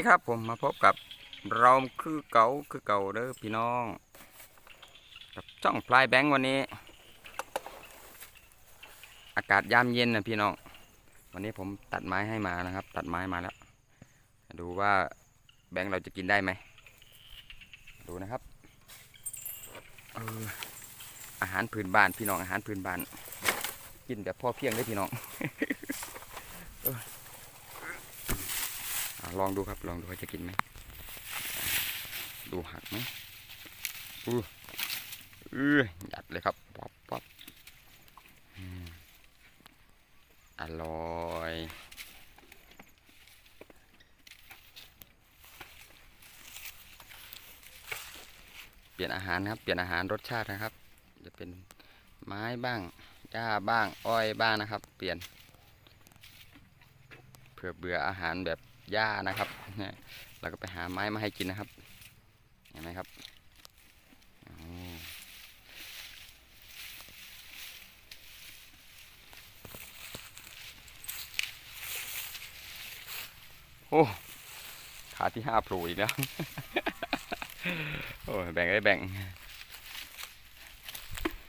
ดีครับผมมาพบกับเราคือเก่าคือเก่าเด้อพี่น้อง กับช่องพลายแบงค์วันนี้ อากาศยามเย็นนะพี่น้อง วันนี้ผมตัดไม้ให้มานะครับ ตัดไม้มาแล้ว ดูว่าแบงค์เราจะกินได้ไหม ดูนะครับอออาหารพื้นบ้านพี่น้องอาหารพื้นบ้าน กินแบบพ่อเพียงได้พี่น้อง ลองดูครับ ลองดูว่าจะกินไหม ดูหักไหมอู้อือหยัดเลยครับ ป๊อปป๊อปอร่อยเปลี่ยนอาหารครับ เปลี่ยนอาหารรสชาตินะครับ จะเป็นไม้บ้างหญ้าบ้าง อ้อยบ้างนะครับ เปลี่ยน เพื่อเบื่ออาหารแบบ หญ้านะครับเราก็ไปหาไม้มาให้กินนะครับ เห็นไหมครับโอ้ขาที่ห้าโผล่อีกแล้วโอ้ยแบ่งได้แบ่ง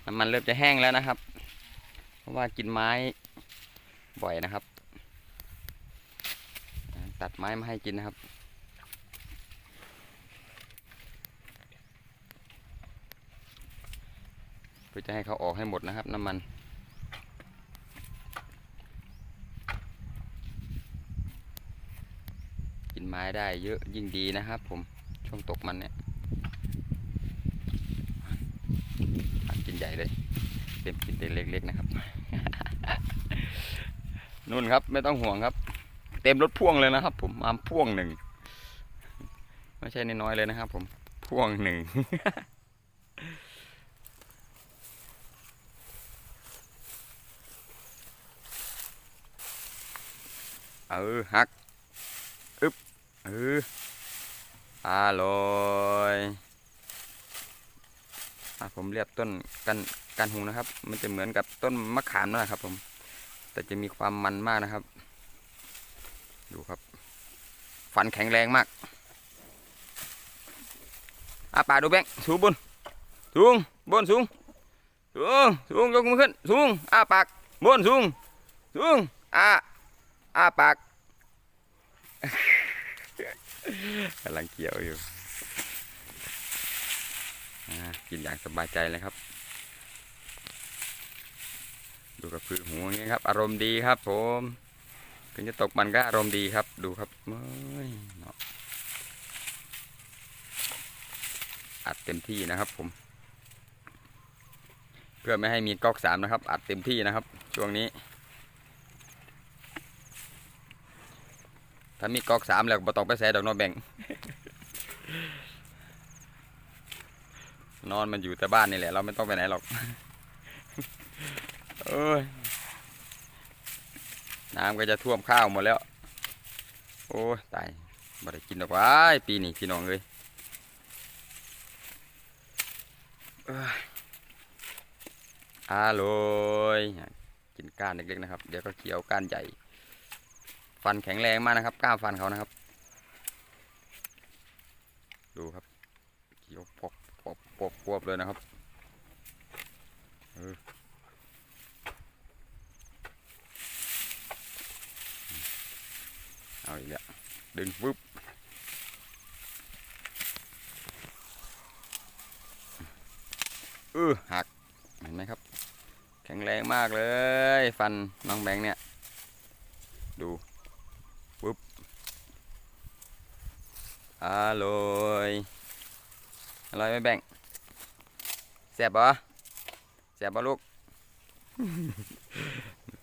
น้ำมันเริ่มจะแห้งแล้วนะครับ เพราะว่ากินไม้บ่อยนะครับ ตัดไม้มาให้กินนะครับ เพื่อจะให้เขาออกให้หมดนะครับน้ำมัน กินไม้ได้เยอะยิ่งดีนะครับผมช่วงตกมันเนี่ยกินใหญ่เลยเต็มกินแต่เล็กๆนะครับนู่นครับไม่ต้องห่วงครับ เต็มรถพ่วงเลยนะครับ ผมมาพ่วงหนึ่งไม่ใช่น้อยเลยนะครับ ผมพ่วงหนึ่งเออหักอึบเอออร่อยอะผมเรียบต้นกันกันหูนะครับ มันจะเหมือนกับต้นมะขามนั่นแหละครับ ผม แต่จะมีความมันมากนะครับ ดูครับ ฟันแข็งแรงมากอาปากดูแบงสูงบนสูงบนสูงสูงสูงยกมือขึ้นสูงอาปากบนสูงสูงอาอาปากกำลังเกี่ยวอยู่กินอย่างสบายใจเลยครับ ดูกับพือหูอเงี้ยครับ อารมณ์ดีครับผม ถึงจะตกมันก็อารมณ์ดีครับ ดูครับเอ้ยเนาะอัดเต็มที่นะครับผม เพื่อไม่ให้มีก๊อกสามนะครับ อัดเต็มที่นะครับ ช่วงนี้ ถ้ามีก๊อกสามแล้วก็บ่ต้องไปแส่ดอกนอแบ่ง นอนมันอยู่แต่บ้านนี่แหละ เราไม่ต้องไปไหนหรอก เอ้ย น้ำก็จะท่วมข้าวหมดแล้ว โอ้ตายบ่ได้กินดอกว้ายปีนี้พี่น้องเลยอ้ยอร่อยกินก้านเล็กๆนะครับ เดี๋ยวก็เคี้ยวก้านใหญ่ ฟันแข็งแรงมากนะครับ ก้าฟันเขานะครับ ดูครับเคี้ยวปอกปอกปอกปวบเลยนะครับ เออ เอาอีกแล้วดึงปุ๊บเออหักเห็นไหมครับ แข็งแรงมากเลย ฟันน้องแบงค์เนี่ย ดูอร่อยอร่อยไหมแบ่งแซ่บปะแซ่บปะลูก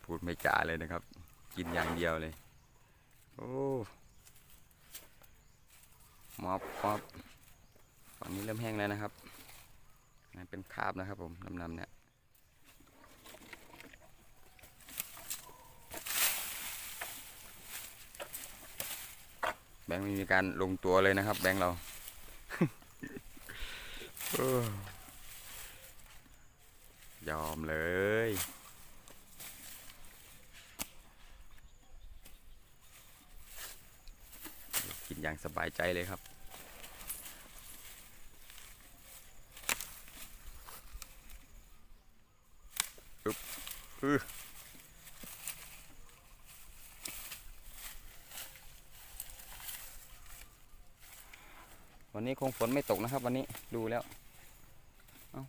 พูดไม่จ่าเลยนะครับ กินอย่างเดียวเลย โอ้มอบมอบตอนนี้เริ่มแห้งแล้วนะครับนั่เป็นคาบนะครับผมลำๆเนี่ยแบงค์ไม่มีการลงตัวเลยนะครับ แบงค์เราเออยอมเลย กิน น อย่างสบายใจเลยครับ อึ๊บอือวันนี้คงฝนไม่ตกนะครับ วันนี้ดูแล้ว เอ้า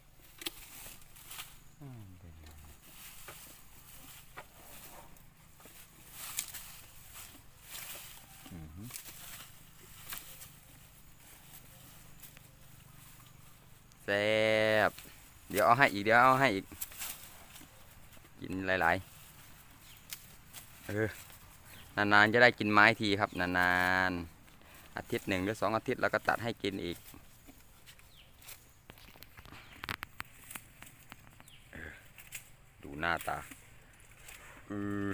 อืมเดี๋ยวนะอือหือแซ่บเดี๋ยวเอาให้อีกเดี๋ยวเอาให้อีก กินหลายๆเออนานๆจะได้กินไม้ทีครับนานๆอาทิตย์หนึ่งหรือสองอาทิตย์แล้วก็ตัดให้กินอีกออดูหน้าตาเออ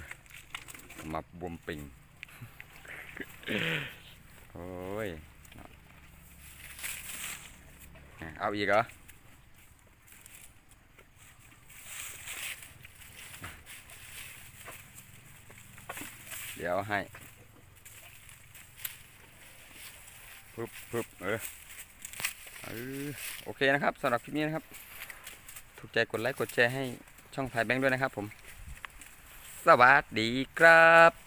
มาบวมปิงโอ้ย เอาอีกเหรอ เดี๋ยวให้ปึ๊บปึ๊บเออเออโอเคนะครับสำหรับคลิปนี้นะครับ ถูกใจกดไลค์กดแชร์ให้ช่องถ่ายแบงค์ด้วยนะครับผม สวัสดีครับ